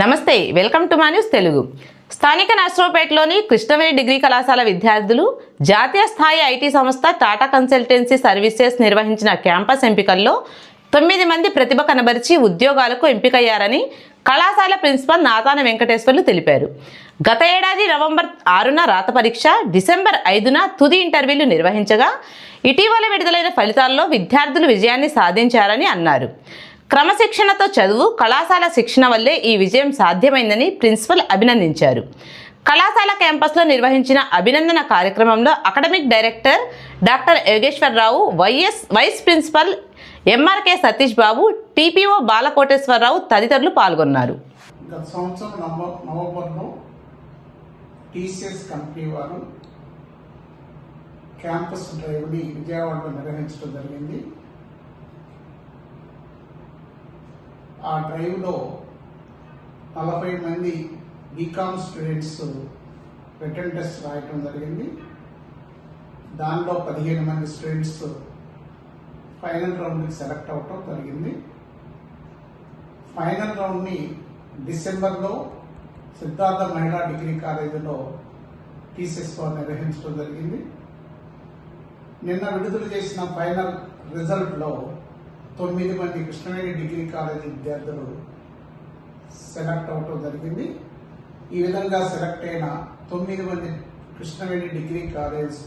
నమస్తే welcome to మా news Telugu. స్థానిక నర్సరావుపేటలోని కృష్ణవేణి డిగ్రీ కళాశాల విద్యార్థులు జాతీయ స్థాయి ఐటీ సంస్థ టాటా కన్సల్టెన్సీ సర్వీసెస్ నిర్వహించిన క్యాంపస్ ఎంపికల్లో తొమ్మిది మంది ప్రతిభ కనబరిచి ఉద్యోగాలకు ఎంపికయ్యారని కళాశాల ప్రిన్సిపల్ నాతాన వెంకటేశ్వర్లు తెలిపారు. గత ఏడాది నవంబర్ ఆరున రాత పరీక్ష డిసెంబర్ ఐదున తుది ఇంటర్వ్యూలు నిర్వహించగా ఇటీవల విడుదలైన ఫలితాల్లో విద్యార్థులు విజయాన్ని సాధించారని అన్నారు. క్రమశిక్షణతో చదువు కళాశాల శిక్షణ వల్లే ఈ విజయం సాధ్యమైందని ప్రిన్సిపల్ అభినందించారు. కళాశాల క్యాంపస్లో నిర్వహించిన అభినందన కార్యక్రమంలో academic director doctor Yogeswararao YS vice principal MRK Satish Babu TPO Balakoteswararao తదితరులు పాల్గొన్నారు. గత సంవత్సరం నవంబర్ నవంబర్లో టీసీఎస్ కంపెనీ వారు క్యాంపస్ డ్రైవ్ని విజయవాడలో నిర్వహించడం జరిగింది. ఆ డ్రైవ్లో నలభై మంది బీకామ్ స్టూడెంట్స్ రిటర్న్ టెస్ట్ రాయటం జరిగింది. దానిలో పదిహేను మంది స్టూడెంట్స్ ఫైనల్ రౌండ్కి సెలెక్ట్ అవటం జరిగింది. ఫైనల్ రౌండ్ని డిసెంబర్లో సిద్ధార్థ మహిళా డిగ్రీ కాలేజీలో టీసెస్ నిర్వహించడం జరిగింది. నిన్న విడుదల చేసిన ఫైనల్ రిజల్ట్లో తొమ్మిది మంది కృష్ణవేణి డిగ్రీ కాలేజీ విద్యార్థులు సెలెక్ట్ అవటం జరిగింది. ఈ విధంగా సెలెక్ట్ అయిన తొమ్మిది మంది కృష్ణవేణి డిగ్రీ కాలేజ్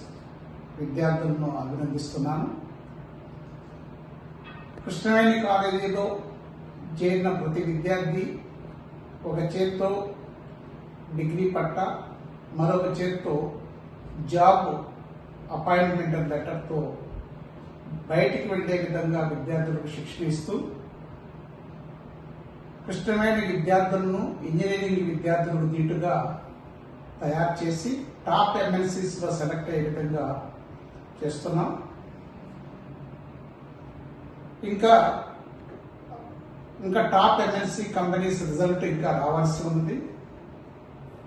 విద్యార్థులను అభినందిస్తున్నాను. కృష్ణవేణి కాలేజీలో చేరిన ప్రతి విద్యార్థి ఒక చేత్తో డిగ్రీ పట్ట మరొక చేత్తో జాబ్ అపాయింట్మెంట్ లెటర్తో బయటికి వెళ్ళే విధంగా విద్యార్థులకు శిక్షణ ఇస్తూ క్లిష్టమైన విద్యార్థులను ఇంజనీరింగ్ విద్యార్థులకు దీటుగా తయారు చేసి టాప్ ఎంఎన్సీస్లో సెలెక్ట్ అయ్యే విధంగా చేస్తున్నాం. ఇంకా ఇంకా టాప్ ఎంఎన్సీ కంపెనీస్ రిజల్ట్ ఇంకా రావాల్సి ఉంది.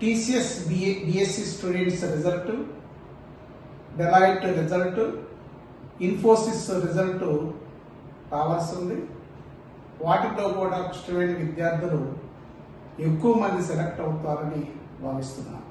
TCS BA BSc students result Deloitte result Infosys result రావాల్సింది. వాటిలో కూడా కృష్ణమైన విద్యార్థులు ఎక్కువ మంది సెలెక్ట్ అవుతారని భావిస్తున్నాను.